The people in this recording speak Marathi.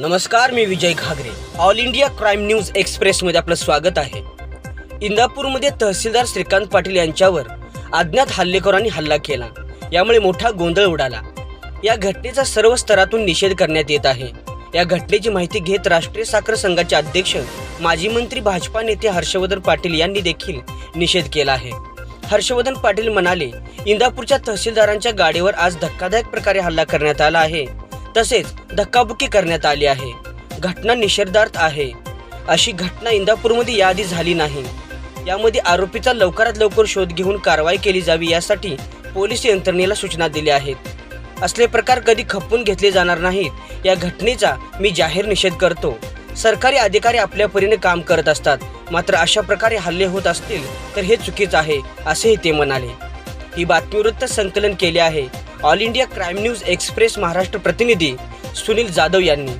नमस्कार मी Vijay Ghagare. All India crime news एक्सप्रेसमध्ये आपलं स्वागत आहे. इंदापूरमध्ये तहसीलदार श्रीकांत पाटील यांच्यावर अज्ञात हल्लेखोरांनी हल्ला केला. यामुळे मोठा गोंधळ उडाला. या घटनेचा सर्व स्तरातून निषेध करण्यात येत आहे. या घटनेची माहिती घेत राष्ट्रीय साखर संघाचे अध्यक्ष माजी मंत्री भाजपा नेते हर्षवर्धन पाटील यांनी देखील निषेध केला आहे. हर्षवर्धन पाटील म्हणाले इंदापूरच्या तहसीलदारांच्या गाडीवर आज धक्कादायक प्रकारे हल्ला करण्यात आला आहे. तसेच धक्काबुक्की करण्यात आली आहे. घटना निषेधार्थ आहे. अशी घटना इंदापूरमध्ये याआधी झाली नाही. यामध्ये आरोपीचा लवकरात लवकर शोध घेऊन कारवाई केली जावी यासाठी पोलीस यंत्रणेला सूचना दिल्या आहेत. असले प्रकार कधी खपवून घेतले जाणार नाहीत या घटनेचा मी जाहीर निषेध करतो. सरकारी अधिकारी आपल्या परीने काम करत असतात. मात्र अशा प्रकारे हल्ले होत असतील तर हे चुकीचं आहे असेही ते म्हणाले. ही बातमीवृत्त संकलन केले आहे. All India crime news express Maharashtra प्रतिनिधी सुनील जाधव यांनी.